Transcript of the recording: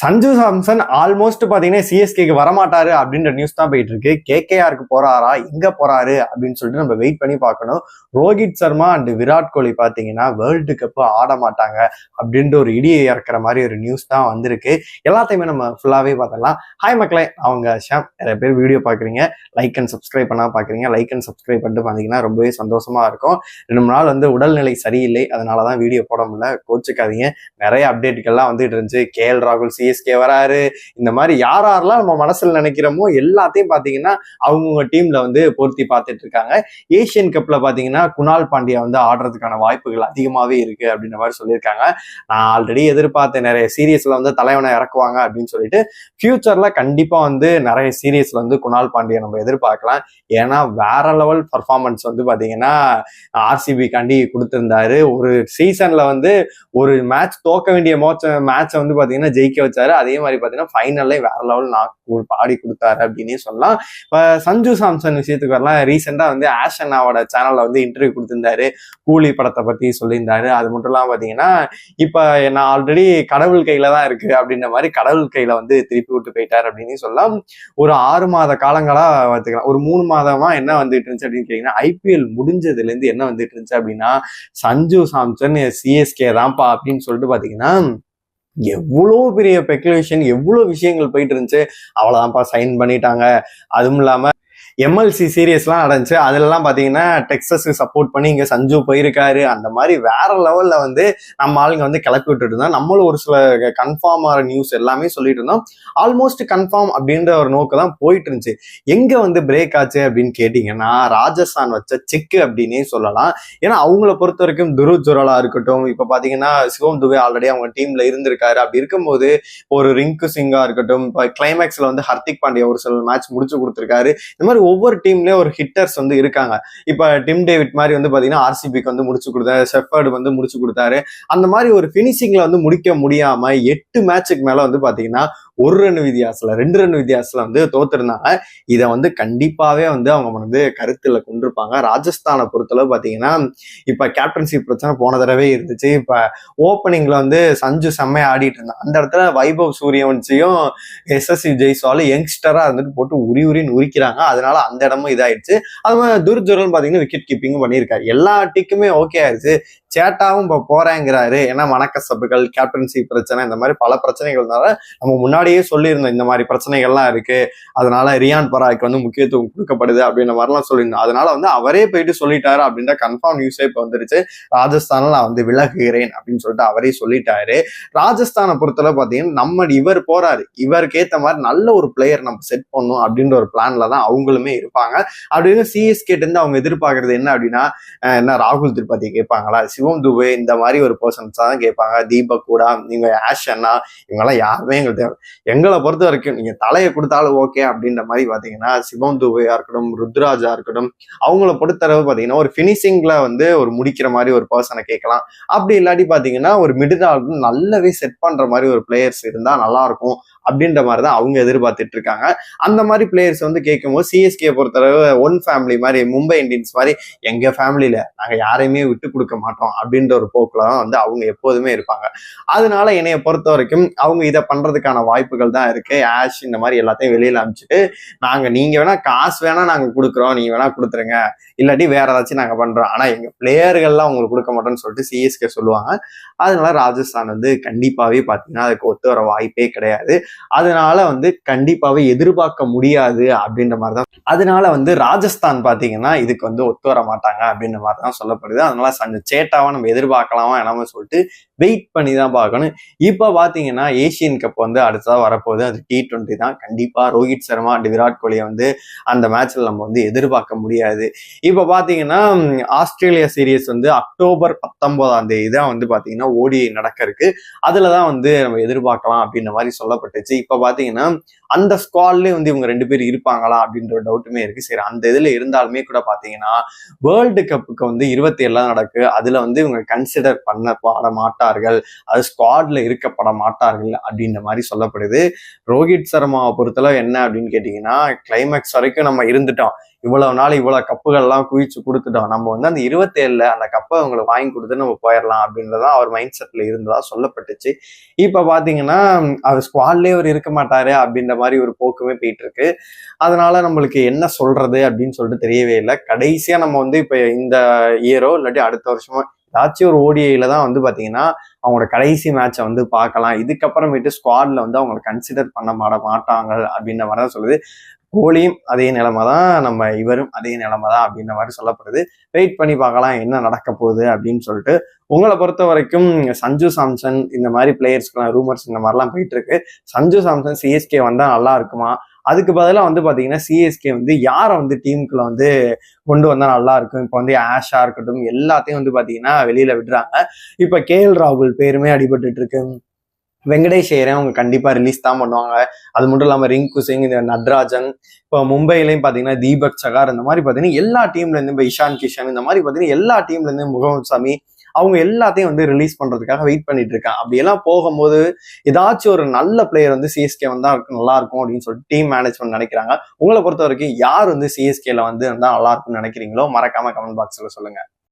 Sanju Samson almost பார்த்தீங்கன்னா சிஎஸ்கேக்கு வரமாட்டாரு அப்படின்ற news தான் போயிட்டு இருக்கு கேகேஆருக்கு போறாரா? எங்க போறாரு? அப்படின்னு சொல்லிட்டு நம்ம வெயிட் பண்ணி பார்க்கணும். ரோஹித் சர்மா அண்ட் விராட் கோலி பார்த்தீங்கன்னா வேர்ல்டு கப்பு ஆட மாட்டாங்க அப்படின்ற ஒரு இடியை இறக்குற மாதிரி ஒரு நியூஸ் தான் வந்திருக்கு. எல்லாத்தையுமே நம்ம ஃபுல்லாகவே பார்த்தலாம் ஹாய் மக்களே அவங்க ஷாம். நிறைய பேர் வீடியோ பார்க்குறீங்க. லைக் அண்ட் சப்ஸ்கிரைப் பண்ணால் பார்க்குறீங்க. லைக் அண்ட் சப்ஸ்கிரைப் பண்ணிட்டு பார்த்தீங்கன்னா ரொம்பவே சந்தோஷமா இருக்கும். ரெண்டு மூணு நாள் வந்து உடல்நிலை சரியில்லை. அதனால தான் வீடியோ போட முடியல. கோச்சுக்காதீங்க. நிறைய அப்டேட்டுகள்லாம் வந்துட்டு இருந்துச்சு. கேஎல் ராகுல் சி சிஎஸ்கே வராரு. இந்த மாதிரி யார் யாரெல்லாம் நம்ம மனசுல நினைக்கிறோமோ எல்லாத்தையும் பாத்தீங்கன்னா அவங்கவுங்க டீம்ல வந்து பொருத்தி பார்த்துட்டு இருக்காங்க. ஏசியன் கப்ல பாத்தீங்கன்னா குணால் பாண்டியா வந்து ஆடுறதுக்கான வாய்ப்புகள் அதிகமாவே இருக்கு அப்படின்ற மாதிரி சொல்லியிருக்காங்க. நான் ஆல்ரெடி எதிர்பார்த்தேன் நிறைய சீரியஸ்ல வந்து தலைவனை இறக்குவாங்க அப்படின்னு சொல்லிட்டு. ஃபியூச்சர்ல கண்டிப்பா வந்து நிறைய சீரியஸ்ல வந்து குணால் பாண்டியா நம்ம எதிர்பார்க்கலாம். ஏன்னா வேற லெவல் பர்ஃபார்மன்ஸ் வந்து பாத்தீங்கன்னா ஆர்சிபி காண்டி கொடுத்திருந்தாரு. ஒரு சீசன்ல வந்து ஒரு மேட்ச் தோக்க வேண்டிய மோச்ச மேட்சை வந்து பாத்தீங்கன்னா ஜெயிக்க வச்சாரு அதே மாதிரி பாத்தீங்கன்னா ஃபைனல்ல வேற லெவல் நான் பாடி கொடுத்தாரு அப்படின்னே சொல்லலாம். இப்ப சஞ்சு சாம்சன் விஷயத்துக்கு வரலாம். ரீசெண்டா வந்து ஆஷனாவோட சேனல்ல வந்து இன்டர்வியூ கொடுத்திருந்தாரு. கூலி படத்தை பத்தி சொல்லியிருந்தாரு. அது மட்டும் இல்லாம பாத்தீங்கன்னா இப்ப நான் ஆல்ரெடி கடவுள் கையில தான் இருக்கு அப்படின்ற மாதிரி கடவுள் கையில வந்து திருப்பி விட்டு போயிட்டாரு அப்படின்னு சொல்லலாம். ஒரு ஆறு மாத காலங்களா பார்த்துக்கலாம் ஒரு மூணு மாதமா என்ன வந்துட்டு இருந்துச்சு அப்படின்னு கேட்டீங்கன்னா ஐபிஎல் முடிஞ்சதுல இருந்து என்ன வந்துட்டு இருந்துச்சு அப்படின்னா சஞ்சு சாம்சன் சிஎஸ்கே தான்ப்பா அப்படின்னு சொல்லிட்டு பாத்தீங்கன்னா எவ்வளோ பெரிய ஸ்பெக்குலேஷன் எவ்வளோ விஷயங்கள் போயிட்டு இருந்துச்சு. அவ்வளோதான்ப்பா சைன் பண்ணிட்டாங்க. அதுவும் இல்லாமல் எம்எல்சி சீரியஸ்லாம் நடந்துச்சு. அதுலலாம் பார்த்தீங்கன்னா டெக்ஸஸ்க்கு சப்போர்ட் பண்ணி இங்கே சஞ்சு போயிருக்காரு. அந்த மாதிரி வேற லெவலில் வந்து நம்ம ஆளுங்க வந்து கிளப்பி விட்டுட்டு இருந்தோம் நம்மளும் ஒரு சில கன்ஃபார்ம் ஆகிற நியூஸ் எல்லாமே சொல்லிட்டு இருந்தோம் ஆல்மோஸ்ட் கன்ஃபார்ம் அப்படின்ற ஒரு நோக்கு தான் போயிட்டு இருந்துச்சு எங்கே வந்து பிரேக் ஆச்சு அப்படின்னு கேட்டிங்கன்னா ராஜஸ்தான் வச்ச செக்கு அப்படின்னே சொல்லலாம். ஏன்னா அவங்கள பொறுத்த வரைக்கும் துரு ஜுரலா இருக்கட்டும் இப்போ பார்த்தீங்கன்னா சிவம் துபே ஆல்ரெடி அவங்க டீமில் இருந்திருக்காரு. அப்படி இருக்கும்போது ஒரு ரிங்கு சிங்கா இருக்கட்டும் இப்போ கிளைமேக்ஸில் வந்து ஹர்திக் பாண்டியா ஒரு சில மேட்ச் முடிச்சு கொடுத்துருக்காரு. இந்த மாதிரி ஒவ்வொரு டீம்லேயும் ஒரு ஹிட்டர்ஸ் வந்து இருக்காங்க. இப்போ டிம் டேவிட் மாதிரி வந்து பார்த்தீங்கன்னா ஆர்சிபிக்கு வந்து முடிச்சு கொடுத்தாரு செஃபர்டு வந்து முடிச்சு கொடுத்தாரு. அந்த மாதிரி ஒரு ஃபினிஷிங்கில் வந்து முடிக்க முடியாம எட்டு மேட்சுக்கு மேல வந்து பாத்தீங்கன்னா ஒரு ரன் வித்தியாசத்துல ரெண்டு ரன் வித்தியாசத்துல வந்து தோத்துருந்தாங்க. இதை வந்து கண்டிப்பாவே வந்து அவங்க வந்து கருத்துல கொண்டிருப்பாங்க. ராஜஸ்தானை பொறுத்தளவு பாத்தீங்கன்னா இப்ப கேப்டன்ஷிப் பிரச்சனை போன தடவை இருந்துச்சு. இப்ப ஓப்பனிங்ல வந்து சஞ்சு செம்மையா ஆடிட்டு இருந்தான். அந்த இடத்துல வைபவ் சூரியவன்சியும் எஸ்எஸ்சி ஜெய்ஸ்வாலும் யங்ஸ்டரா இருந்துட்டு போட்டு உரி உரின்னு உரிக்கிறாங்க. அதனால அந்த இடமும் இதாயிடுச்சு. அது மாதிரி துர்ஜுரன் பாத்தீங்கன்னா விக்கெட் கீப்பிங்கும் பண்ணியிருக்காரு. எல்லா டீக்குமே ஓகே ஆயிடுச்சு. சேட்டாவும் இப்போ போறேங்கிறாரு. ஏன்னா மனக்கசப்புகள் கேப்டன்சி பிரச்சனை இந்த மாதிரி பல பிரச்சனைகள்னால நம்ம முன்னாடியே சொல்லியிருந்தோம். இந்த மாதிரி பிரச்சனைகள்லாம் இருக்கு. அதனால ரியான் பராக்கு வந்து முக்கியத்துவம் கொடுக்கப்படுது அப்படின்ற மாதிரிலாம் சொல்லியிருந்தோம். அதனால வந்து அவரே போயிட்டு சொல்லிட்டாரு அப்படின்ற கன்ஃபார்ம் நியூஸே இப்போ வந்துருச்சு. ராஜஸ்தானில் நான் வந்து விலகுகிறேன் அப்படின்னு சொல்லிட்டு அவரே சொல்லிட்டாரு. ராஜஸ்தானை பொறுத்தவரை பார்த்தீங்கன்னா நம்ம இவர் போறாரு. இவருக்கு ஏற்ற மாதிரி நல்ல ஒரு பிளேயர் நம்ம செட் பண்ணும் அப்படின்ற ஒரு பிளான்ல தான் அவங்களுமே இருப்பாங்க. அப்படின்னு சிஎஸ்கேட்டு இருந்து அவங்க எதிர்பார்க்கறது என்ன அப்படின்னா என்ன ராகுல் திரிபாதி கேட்பாங்களா? சிவம் துபே இந்த மாதிரி ஒரு பர்சன்ஸ் தான் கேட்பாங்க. தீபக் கூட நீங்க ஆஷன்னா இவங்கெல்லாம் யாருமே எங்களுக்கு தேவை எங்களை பொறுத்த வரைக்கும் நீங்க தலையை கொடுத்தாலும் ஓகே அப்படின்ற மாதிரி பாத்தீங்கன்னா சிவம் துபையா இருக்கட்டும் ருத்ராஜா இருக்கட்டும் அவங்கள பொறுத்தளவு பாத்தீங்கன்னா ஒரு பினிஷிங்ல வந்து ஒரு முடிக்கிற மாதிரி ஒரு பர்சனை கேட்கலாம். அப்படி இல்லாட்டி பாத்தீங்கன்னா ஒரு மிடில் ஆர்டர் நல்லாவே செட் பண்ற மாதிரி ஒரு பிளேயர்ஸ் இருந்தா நல்லா இருக்கும் அப்படின்ற மாதிரி தான் அவங்க எதிர்பார்த்துட்டு இருக்காங்க. அந்த மாதிரி பிளேயர்ஸ் வந்து கேட்கும்போது சிஎஸ்கே பொறுத்தளவு ஒன் ஃபேமிலி மாதிரி மும்பை இந்தியன்ஸ் மாதிரி எங்க ஃபேமிலியில நாங்க யாரையுமே விட்டு கொடுக்க மாட்டோம் அப்படின்ற ஒரு போக்குல தான் வந்து அவங்க எப்போதுமே இருப்பாங்க. அதனால என்னைய பொறுத்த வரைக்கும் அவங்க இதை பண்றதுக்கான வாய்ப்புகள் தான் இருக்கு. ஆஷ் இந்த மாதிரி எல்லாத்தையும் வெளியில அனுப்பிச்சிட்டு நாங்க நீங்க வேணா காசு வேணா நாங்க கொடுக்குறோம் நீங்க வேணா கொடுத்துருங்க. இல்லாட்டி வேற ஏதாச்சும் நாங்க பண்றோம். ஆனா எங்க பிளேயர்கள்லாம் உங்களுக்கு கொடுக்க மாட்டோம்னு சொல்லிட்டு சிஎஸ்கே சொல்லுவாங்க. அதனால ராஜஸ்தான் வந்து கண்டிப்பாவே பாத்தீங்கன்னா அதுக்கு ஒத்து வர வாய்ப்பே கிடையாது. அதனால வந்து கண்டிப்பாவே எதிர்பார்க்க முடியாது அப்படின்ற மாதிரி தான் அதனால வந்து ராஜஸ்தான் பாத்தீங்கன்னா இதுக்கு வந்து ஒத்து வர மாட்டாங்க அப்படின்ற மாதிரி தான் சொல்லப்படுது. அதனால சஞ்ச சேட்டாவை நம்ம எதிர்பார்க்கலாமா என்னமோ சொல்லிட்டு வெயிட் பண்ணி தான் பார்க்கணும். இப்போ பார்த்தீங்கன்னா ஏசியன் கப் வந்து அடுத்ததாக வரப்போகுது. அது டி ட்வெண்ட்டி தான். கண்டிப்பாக ரோஹித் சர்மா அண்ட் விராட் கோலியை வந்து அந்த மேட்ச்சில் நம்ம வந்து எதிர்பார்க்க முடியாது. இப்போ பார்த்தீங்கன்னா ஆஸ்திரேலியா சீரியஸ் வந்து அக்டோபர் பத்தொன்பதாம் தேதி தான் வந்து பார்த்தீங்கன்னா ஓடி நடக்க இருக்கு. அதில் தான் வந்து நம்ம எதிர்பார்க்கலாம் அப்படின்ற மாதிரி சொல்லப்பட்டுச்சு. இப்போ பார்த்தீங்கன்னா அந்த ஸ்குவாட்லேயே வந்து இவங்க ரெண்டு பேர் இருப்பாங்களா அப்படின்ற ஒரு டவுட்டுமே இருக்கு. சரி அந்த இதில் இருந்தாலுமே கூட பார்த்தீங்கன்னா வேர்ல்டு கப்புக்கு வந்து இருபத்தி ஏழாம் நடக்கு. அதில் வந்து இவங்க கன்சிடர் பண்ண பாட மாட்டாங்க மாட்டார்கள். அது ஸ்குவாட்ல இருக்கப்பட மாட்டார்கள் அப்படின்ற மாதிரி சொல்லப்படுது. ரோஹித் சர்மாவை பொறுத்தளவு என்ன அப்படின்னு கேட்டிங்கன்னா கிளைமேக்ஸ் வரைக்கும் நம்ம இருந்துட்டோம். இவ்வளவு நாள் இவ்வளவு கப்புகள்லாம் குவிச்சு கொடுத்துட்டோம். நம்ம வந்து அந்த இருபத்தேழுல அந்த கப்பை அவங்களுக்கு வாங்கி கொடுத்து நம்ம போயிடலாம் அப்படின்றதான் அவர் மைண்ட் செட்ல இருந்ததா சொல்லப்பட்டுச்சு. இப்ப பாத்தீங்கன்னா அவர் ஸ்குவாட்லயே அவர் இருக்க மாட்டாரு அப்படின்ற மாதிரி ஒரு போக்குமே போயிட்டு இருக்கு அதனால நம்மளுக்கு என்ன சொல்றது அப்படின்னு சொல்லிட்டு தெரியவே இல்லை. கடைசியா நம்ம வந்து இப்ப இந்த இயரோ இல்லாட்டி அடுத்த வருஷமோ ஏதாச்சும் ஒரு ஓடிஐல தான் வந்து பார்த்தீங்கன்னா அவங்களோட கடைசி மேட்சை வந்து பார்க்கலாம். இதுக்கப்புறமேட்டு ஸ்குவாட்ல வந்து அவங்களை கன்சிடர் பண்ண மாட மாட்டாங்க அப்படின்ற மாதிரி தான் சொல்லுது. கோலியும் அதே நிலைமை தான் நம்ம இவரும் அதே நிலைமை தான் அப்படின்ற மாதிரி சொல்லப்படுது. வெயிட் பண்ணி பார்க்கலாம் என்ன நடக்க போகுது அப்படின்னு சொல்லிட்டு. உங்களை பொறுத்த வரைக்கும் சஞ்சு சாம்சன் இந்த மாதிரி பிளேயர்ஸ்க்குலாம் ரூமர்ஸ் இந்த மாதிரிலாம் போயிட்டு இருக்கு. சஞ்சு சாம்சன் சிஎஸ்கே வந்தால் நல்லா இருக்குமா? அதுக்கு பதிலாக வந்து பார்த்தீங்கன்னா சிஎஸ்கே வந்து யாரை வந்து டீமுக்குள்ள வந்து கொண்டு வந்தால் நல்லா இருக்கும்? இப்போ வந்து ஆஷா இருக்கட்டும் எல்லாத்தையும் வந்து பார்த்தீங்கன்னா வெளியில விடுறாங்க. இப்போ கேஎல் ராகுல் பேருமே அடிபட்டு இருக்கு. வெங்கடேஷ் ஐயரன் அவங்க கண்டிப்பாக ரிலீஸ் தான் பண்ணுவாங்க. அது மட்டும் இல்லாமல் ரிங்கு சிங் இந்த நட்ராஜன் இப்போ மும்பையிலையும் பார்த்தீங்கன்னா தீபக் சகார் இந்த மாதிரி பார்த்தீங்கன்னா எல்லா டீம்லேருந்து இப்போ இஷான் கிஷன் இந்த மாதிரி பார்த்தீங்கன்னா எல்லா டீம்லேருந்து முகமது சாமி அவங்க எல்லாத்தையும் வந்து ரிலீஸ் பண்றதுக்காக வெயிட் பண்ணிட்டு இருக்காங்க. அப்படியெல்லாம் போகும்போது ஏதாச்சும் ஒரு நல்ல பிளேயர் வந்து சிஎஸ்கே வந்தா நல்லா இருக்கும் அப்படின்னு சொல்லிட்டு டீம் மேனேஜ்மெண்ட் நினைக்கிறாங்க. உங்களை பொறுத்த வரைக்கும் யார் வந்து சிஎஸ்கேல வந்து வந்தா நல்லா இருக்கும்னு நினைக்கிறீங்களோ மறக்காம கமெண்ட் பாக்ஸ்ல சொல்லுங்க.